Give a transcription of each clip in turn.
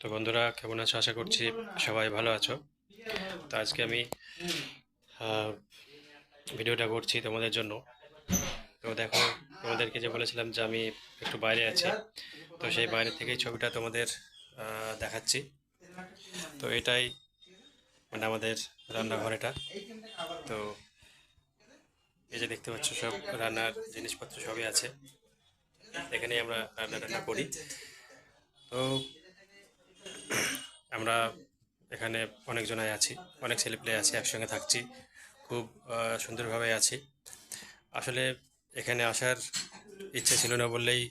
তো বন্ধুরা, কেমন আছো? আশা করছি সবাই ভালো আছো। তো আজকে আমি ভিডিওটা করছি তোমাদের জন্য। তো দেখো, তোমাদেরকে যে বলেছিলাম যে আমি একটু বাইরে আছি, তো সেই বাইরে থেকেই ছবিটা তোমাদের দেখাচ্ছি। তো এটাই মানে আমাদের রান্নাঘর এটা। তো এই যে দেখতে পাচ্ছ সব রান্নার জিনিসপত্র সবই আছে। এখানেই আমরা রান্না টান্না করি। তো আমরা এখানে অনেকজনাই আছি, অনেক ছেলেপেলে আছি, একসঙ্গে থাকছি, খুব সুন্দরভাবে আছি। আসলে এখানে আসার ইচ্ছে ছিল না বললেই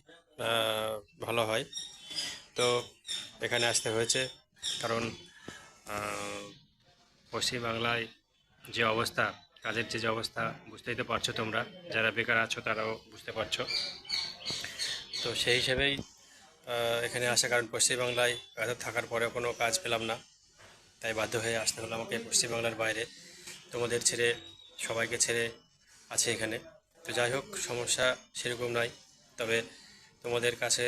ভালো হয়। তো এখানে আসতে হয়েছে কারণ পশ্চিমবাংলায় যে অবস্থা, কাজের যে অবস্থা, বুঝতেই তো পারছ তোমরা। যারা বেকার আছো তারাও বুঝতে পারছ। তো সেই হিসেবেই এখানে আসা কারণ পশ্চিমবাংলায় এত থাকার পরেও কোনো কাজ পেলাম না। তাই বাধ্য হয়ে আসতে হলো আমাকে পশ্চিমবাংলার বাইরে। তোমাদের ছেড়ে, সবাইকে ছেড়ে আছে এখানে। তো যাই হোক, সমস্যা সেরকম নয় তবে তোমাদের কাছে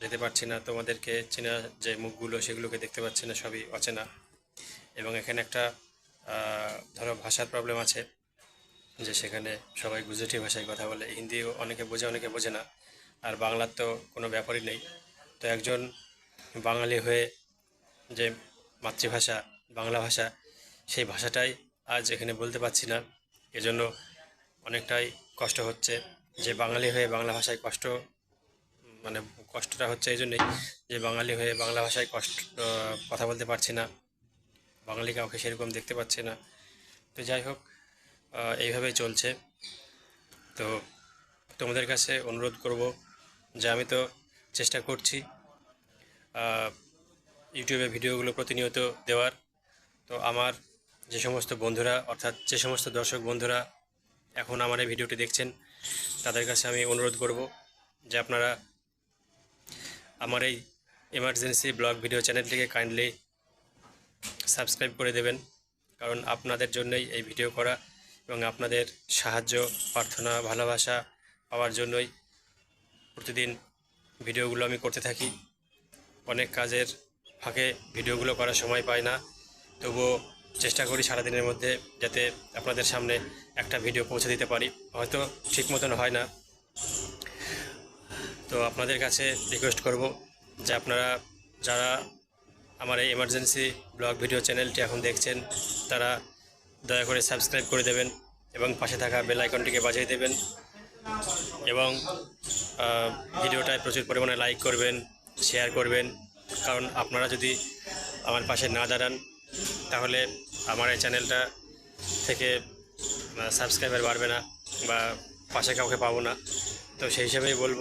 যেতে পারছি না, তোমাদেরকে চেনা যে মুখগুলো সেগুলোকে দেখতে পাচ্ছি না, সবই অচেনা। এবং এখানে একটা ধরো ভাষার প্রবলেম আছে, যে সেখানে সবাই গুজরাটি ভাষায় কথা বলে। হিন্দিও অনেকে বোঝে অনেকে বোঝে না। আর বাংলার তো কোনো ব্যাপারই নেই। তো একজন বাঙালি হয়ে যে মাতৃভাষা, বাংলা ভাষা, সেই ভাষাটাই আজ এখানে বলতে পারছি না। এজন্য অনেকটাই কষ্ট হচ্ছে যে বাঙালি হয়ে বাংলা ভাষায় কষ্ট মানে কষ্টটা হচ্ছে এই জন্যই যে বাঙালি হয়ে বাংলা ভাষায় কষ্ট কথা বলতে পারছি না। বাঙালি কাউকে সেরকম দেখতে পাচ্ছি না। তো যাই হোক এইভাবেই চলছে। তো তোমাদের কাছে অনুরোধ করব যে আমি তো চেষ্টা করছি। ইউটিউবে ভিডিওগুলো প্রতিনিয়ত দেওয়ার। তো আমার যে সমস্ত বন্ধুরা, অর্থাৎ যে সমস্ত দর্শক বন্ধুরা এখন আমার এই ভিডিওটি দেখছেন, তাদের কাছে আমি অনুরোধ করব যে আপনারা আমার এই এমার্জেন্সি ব্লগ ভিডিও চ্যানেলটিকে কাইন্ডলি সাবস্ক্রাইব করে দেবেন। কারণ আপনাদের জন্যই এই ভিডিও করা এবং আপনাদের সাহায্য, প্রার্থনা, ভালোবাসা পাওয়ার জন্যই প্রতিদিন ভিডিওগুলো আমি করতে থাকি। অনেক কাজের ফাঁকে ভিডিওগুলো করার সময় পাই না। তবুও চেষ্টা করি সারাদিনের মধ্যে যাতে আপনাদের সামনে একটা ভিডিও পৌঁছে দিতে পারি। হয়তো ঠিক মতন হয় না। তো আপনাদের কাছে রিকোয়েস্ট করব যে আপনারা যারা আমার এই এমার্জেন্সি ব্লগ ভিডিও চ্যানেলটি এখন দেখছেন, তারা দয়া করে সাবস্ক্রাইব করে দেবেন এবং পাশে থাকা বেল আইকনটিকে বাজিয়ে দেবেন। এবং ভিডিওটায় প্রচুর পরিমাণে লাইক করবেন শেয়ার করবেন। কারণ আপনারা যদি আমার পাশে না দাঁড়ান, তাহলে আমার এই চ্যানেলটা থেকে সাবস্ক্রাইবার বাড়বে না বা পাশে কাউকে পাবো না। তো সেই হিসেবেই বলব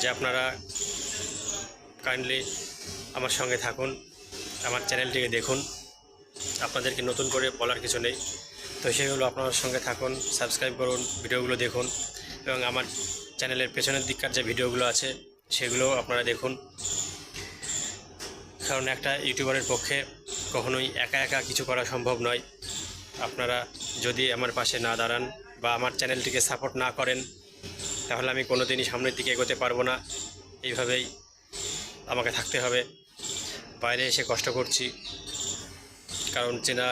যে আপনারা কাইন্ডলি আমার সঙ্গে থাকুন, আমার চ্যানেলটিকে দেখুন। আপনাদেরকে নতুন করে বলার কিছু নেই। তো সেগুলো আপনার সঙ্গে থাকুন সাবস্ক্রাইব করুন, ভিডিওগুলো দেখুন। এবং আমার চ্যানেলের পেছনের দিককার যে ভিডিওগুলো আছে সেগুলো আপনারা দেখুন। কারণ একটা ইউটিউবারের পক্ষে কখনোই একা একা কিছু করা সম্ভব নয়। আপনারা যদি আমার পাশে না দাঁড়ান বা আমার চ্যানেলটিকে সাপোর্ট না করেন, তাহলে আমি কোনো দিনই সামনের দিকে এগোতে পারব না। এইভাবেই আমাকে থাকতে হবে। বাইরে এসে কষ্ট করছি, কারণ চেনা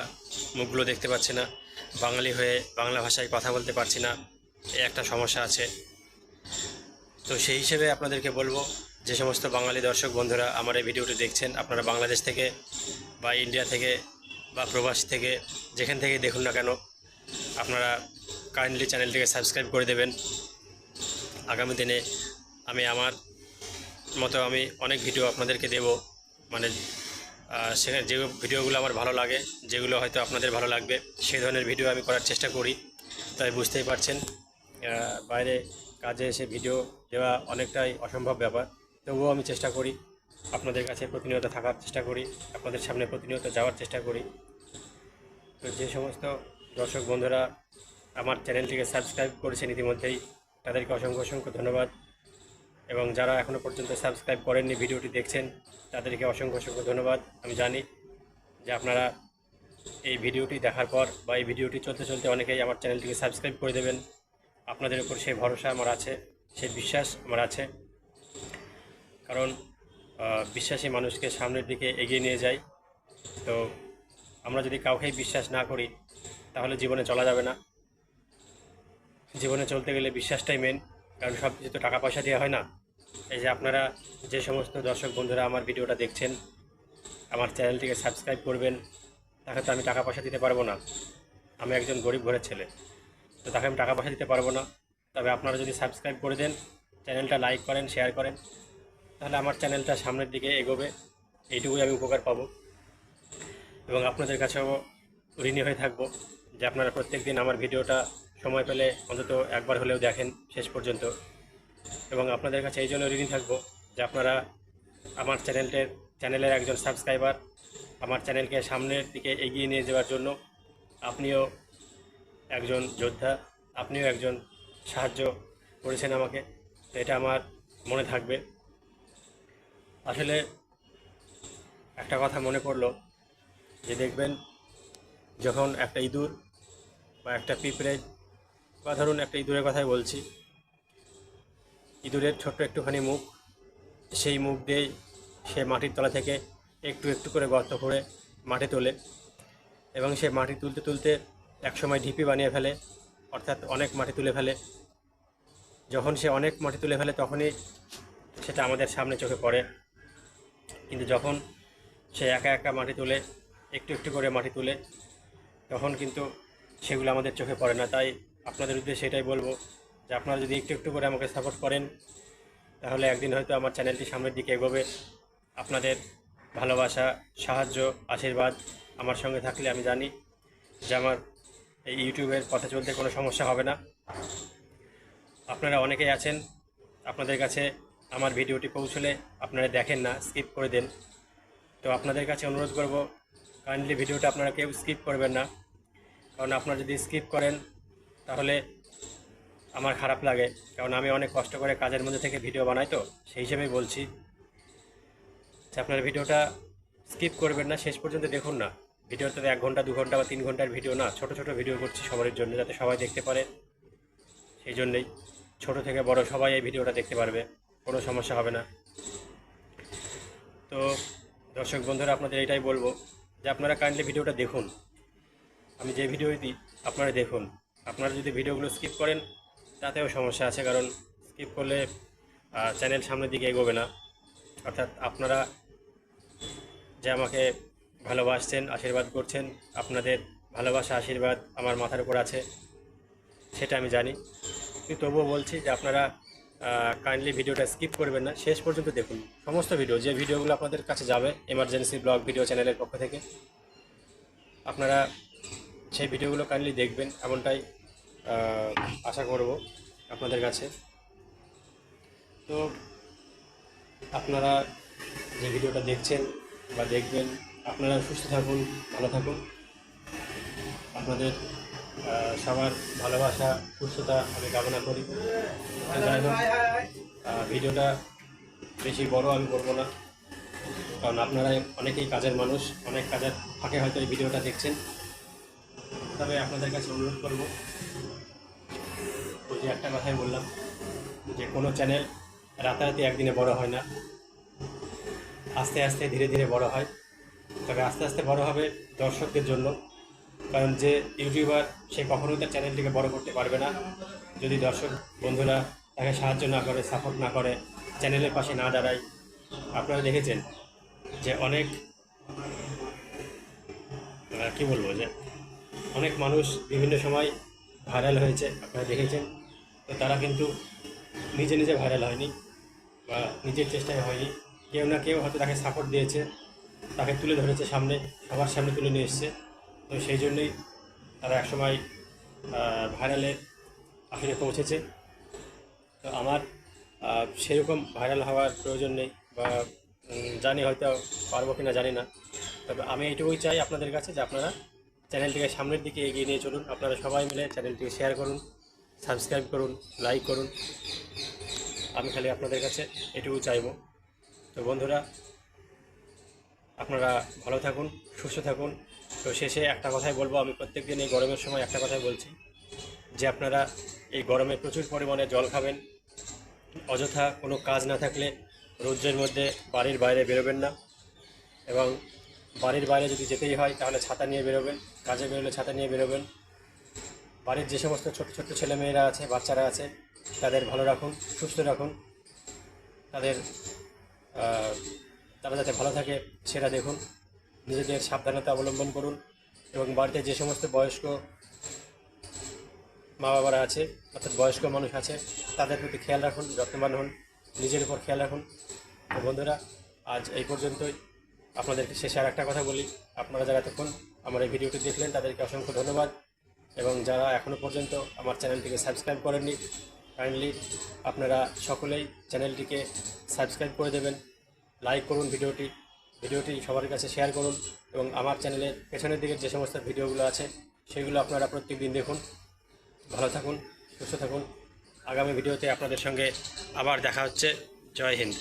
মুখগুলো দেখতে পাচ্ছি না। বাঙালি হয়ে বাংলা ভাষায় কথা বলতে পারছি না। একটা সমস্যা আছে। তো সেই হিসেবে আপনাদেরকে বলব, যে সমস্ত বাঙালি দর্শক বন্ধুরা আমার এই ভিডিওটি দেখছেন, আপনারা বাংলাদেশ থেকে বা ইন্ডিয়া থেকে বা প্রবাস থেকে যেখান থেকে দেখুন না কেন, আপনারা কাইন্ডলি চ্যানেলটিকে সাবস্ক্রাইব করে দেবেন। আগামী দিনে আমি আমার মতো আমি অনেক ভিডিও আপনাদেরকে দেব। মানে সেখানে যে ভিডিওগুলো আমার ভালো লাগে, যেগুলো হয়তো আপনাদের ভালো লাগবে, সেই ধরনের ভিডিও আমি করার চেষ্টা করি। তাই বুঝতেই পারছেন। বাইরে কাজে এসে ভিডিও দেওয়া অনেকটাই অসম্ভব ব্যাপার। তবুও আমি চেষ্টা করি আপনাদের কাছে প্রতিনিয়ত থাকার চেষ্টা করি, আপনাদের সামনে প্রতিনিয়ত যাওয়ার চেষ্টা করি। তো যে সমস্ত দর্শক বন্ধুরা আমার চ্যানেলটিকে সাবস্ক্রাইব করেছেন ইতিমধ্যেই, তাদেরকে অসংখ্য অসংখ্য ধন্যবাদ। এবং যারা এখনও পর্যন্ত সাবস্ক্রাইব করেননি ভিডিওটি দেখছেন, তাদেরকে অসংখ্য অসংখ্য ধন্যবাদ। আমি জানি যে আপনারা এই ভিডিওটি দেখার পর বা এই ভিডিওটি চলতে চলতে অনেকেই আমার চ্যানেলটিকে সাবস্ক্রাইব করে দেবেন। আপনাদের উপর সেই ভরসা আমার আছে, সেই বিশ্বাস আমার আছে। কারণ বিশ্বাসী মানুষকে সামনের দিকে এগিয়ে নিয়ে যাই। তো আমরা যদি কাউকেই বিশ্বাস না করি, তাহলে জীবনে চলা যাবে না। জীবনে চলতে গেলে বিশ্বাসটাই মেন কারণ সব কিছু তো টাকা পয়সা দেওয়া হয় না। এই যে আপনারা যে সমস্ত দর্শক বন্ধুরা আমার ভিডিওটা দেখছেন, আমার চ্যানেলটিকে সাবস্ক্রাইব করবেন তাকে তো আমি টাকা পয়সা দিতে পারব না। আমি একজন গরিব ঘরের ছেলে। তো তাকে আমি টাকা পয়সা দিতে পারব না। তবে আপনারা যদি সাবস্ক্রাইব করে দেন চ্যানেলটা লাইক করেন শেয়ার করেন, তাহলে আমার চ্যানেলটা সামনের দিকে এগোবে। এইটুকুই আমি উপকার পাবো। এবং আপনাদের কাছেও ঋণী হয়ে থাকব, যে আপনারা প্রত্যেক দিন আমার ভিডিওটা সময় পেলে অন্তত একবার হলেও দেখেন শেষ পর্যন্ত। এবং আপনাদের কাছে এই জন্য ঋণী থাকব, যে আপনারা আমার চ্যানেলটের চ্যানেলের একজন সাবস্ক্রাইবার আমার চ্যানেলকে সামনের দিকে এগিয়ে নিয়ে যাওয়ার জন্য আপনিও একজন যোদ্ধা, আপনিও একজন সাহায্য করেছেন আমাকে। এটা আমার মনে থাকবে। আসলে একটা কথা মনে পড়ল যে দেখবেন, যখন একটা ইঁদুর বা একটা পিঁপড়ে, বা ধরুন একটা ইঁদুরের কথাই বলছি, ইঁদুরের ছোট্ট একটুখানি মুখ, সেই মুখ দিয়েই সে মাটির তলা থেকে একটু একটু করে গর্ত করে মাটি তোলে এবং সে মাটি তুলতে তুলতে একসময় ঢিপি বানিয়ে ফেলে, অর্থাৎ অনেক মাটি তুলে ফেলে। যখন সে অনেক মাটি তুলে ফেলে, তখনই সেটা আমাদের সামনে চোখে পড়ে। কিন্তু যখন সে একা একা মাটি তুলে, একটু একটু করে মাটি তুলে, তখন কিন্তু সেগুলো আমাদের চোখে পড়ে না। তাই আপনাদের উদ্দেশ্যে এটাই বলব যে আপনারা যদি একটু একটু করে আমাকে সাপোর্ট করেন, তাহলে একদিন হয়তো আমার চ্যানেলটি সামনের দিকে এগোবে। আপনাদের ভালোবাসা, সাহায্য, আশীর্বাদ আমার সঙ্গে থাকলে আমি জানি যে আমার এই ইউটিউবের পথে চলতে কোনো সমস্যা হবে না। আপনারা অনেকেই আছেন, আপনাদের কাছে আমার ভিডিওটি পৌঁছলে আপনারা দেখেন না স্কিপ করে দেন। তো আপনাদের কাছে অনুরোধ করব কাইন্ডলি ভিডিওটা আপনারা কেউ স্কিপ করবেন না। কারণ আপনারা যদি স্কিপ করেন, তাহলে আমার খারাপ লাগে। কারণ আমি অনেক কষ্ট করে কাজের মধ্যে থেকে ভিডিও বানাই তো, সেই হিসেবেই বলছি। যে আপনারা ভিডিওটা স্কিপ করবেন না, শেষ পর্যন্ত দেখুন না। ভিডিওতে তো এক ঘণ্টা, দু ঘণ্টা বা তিন ঘণ্টার ভিডিও না, ছোট ছোট ভিডিও করছি সবার জন্য যাতে সবাই দেখতে পারে। সেই জন্যেই ছোট থেকে বড় সবাই এই ভিডিওটা দেখতে পারবে, কোনো সমস্যা হবে না। তো দর্শক বন্ধুরা, আপনাদের এটাই বলব যে আপনারা কাইন্ডলি ভিডিওটা দেখুন। আমি যে ভিডিও দিই, আপনারা দেখুন। আপনারা যদি ভিডিওগুলো স্কিপ করেন, তাতেও সমস্যা আছে, কারণ স্কিপ করলে চ্যানেল সামনের দিকে এগোবে না। অর্থাৎ আপনারা যে আমাকে ভালোবাসছেন, আশীর্বাদ করছেন, আপনাদের ভালোবাসা, আশীর্বাদ আমার মাথার উপর আছে, সেটা আমি জানি। কিন্তু তবুও বলছি যে আপনারা কাইন্ডলি ভিডিওটা স্কিপ করবেন না। শেষ পর্যন্ত দেখুন। সমস্ত ভিডিও যে ভিডিওগুলো আপনাদের কাছে যাবে এমার্জেন্সি ব্লগ ভিডিও চ্যানেলের পক্ষ থেকে, আপনারা সেই ভিডিওগুলো কাইন্ডলি দেখবেন এমনটাই আশা করব আপনাদের কাছে। তো আপনারা যে ভিডিওটা দেখছেন বা দেখবেন আপনারা সুস্থ থাকুন, ভালো থাকুন। আপনাদের সবার ভালোবাসা, সুস্থতা আমি কামনা করি। যাই হোক ভিডিওটা বেশি বড় আমি করব না। কারণ আপনারা অনেকেই কাজের মানুষ, অনেক কাজের ফাঁকে হয়তো এই ভিডিওটা দেখছেন। তবে আপনাদের কাছে অনুরোধ করব যে একটা কথাই বললাম, যে কোনো চ্যানেল রাতারাতি একদিনে বড় হয় না। আস্তে আস্তে ধীরে ধীরে বড় হয়। তবে আস্তে আস্তে বড় হবে দর্শকদের জন্য। কারণ যে ইউটিউবার সে কখনোই তার চ্যানেলটিকে বড় করতে পারবে না। যদি দর্শক বন্ধুরা তাকে সাহায্য না করে সাপোর্ট না করে, চ্যানেলের পাশে না দাঁড়ায়, আপনারা দেখেছেন যে অনেক কি বলব যে, অনেক মানুষ বিভিন্ন সময় ভাইরাল হয়েছে, আপনারা দেখেছেন। তো তারা কিন্তু নিজে নিজে ভাইরাল হয়নি বা নিজের চেষ্টায় হয়নি। কেউ না কেউ হয়তো তাকে সাপোর্ট দিয়েছে। তাকে তুলে ধরেছে সামনে, সবার সামনে তুলে নিয়ে এসছে। তো সেই জন্যই তারা একসময় ভাইরালের আসলে পৌঁছেছে। তো আমার সেরকম ভাইরাল হওয়ার প্রয়োজন নেই বা জানি হয়তো পারব কি না জানি না। তবে আমি এইটুকুই চাই আপনাদের কাছে যে আপনারা চ্যানেলটিকে সামনের দিকে এগিয়ে নিয়ে চলুন। আপনারা সবাই মিলে চ্যানেলটিকে শেয়ার করুন সাবস্ক্রাইব করুন লাইক করুন। আমি খালি আপনাদের কাছে এটুকু চাইব। তো বন্ধুরা আপনারা ভালো থাকুন, সুস্থ থাকুন। তো শেষে একটা কথাই বলব, আমি প্রত্যেক দিন এই গরমের সময় একটা কথাই বলছি, যে আপনারা এই গরমে প্রচুর পরিমাণে জল খাবেন। অযথা কোনো কাজ না থাকলে রৌদ্রের মধ্যে বাড়ির বাইরে বেরোবেন না। এবং বাড়ির বাইরে যদি যেতেই হয়, তাহলে ছাতা নিয়ে বেরোবেন, কাজে বেরোলে ছাতা নিয়ে বেরোবেন। বাড়ির যে সমস্ত ছোট ছোট ছেলেমেয়েরা আছে, বাচ্চারা আছে, তাদের ভালো রাখুন, সুস্থ রাখুন। তাদের তারা যাতে ভালো থাকে সেটা দেখুন। নিজেদের সাবধানতা অবলম্বন করুন এবং বাড়িতে যে সমস্ত বয়স্ক মা বাবারা আছে, অর্থাৎ বয়স্ক মানুষ আছে, তাদের প্রতি খেয়াল রাখুন, যত্নবান হন, নিজের উপর খেয়াল রাখুন। তো বন্ধুরা, আজ এই পর্যন্তই। আপনাদেরকে শেষে আর একটা কথা বলি। আপনারা যারা এতক্ষণ আমার এই ভিডিওটি দেখলেন, তাদেরকে অসংখ্য ধন্যবাদ এবং যারা এখনও পর্যন্ত আমার চ্যানেলটিকে সাবস্ক্রাইব করেননি কাইন্ডলি আপনারা সকলেই চ্যানেলটিকে সাবস্ক্রাইব করে দেবেন। লাইক করুন ভিডিওটি ভিডিওটি সবার কাছে শেয়ার করুন এবং আমার চ্যানেলের পেছনের দিকে যে সমস্ত ভিডিওগুলো আছে, সেগুলো আপনারা প্রত্যেক দিন দেখুন। ভালো থাকুন, সুস্থ থাকুন। আগামী ভিডিওতে আপনাদের সঙ্গে আবার দেখা হচ্ছে। জয় হিন্দ।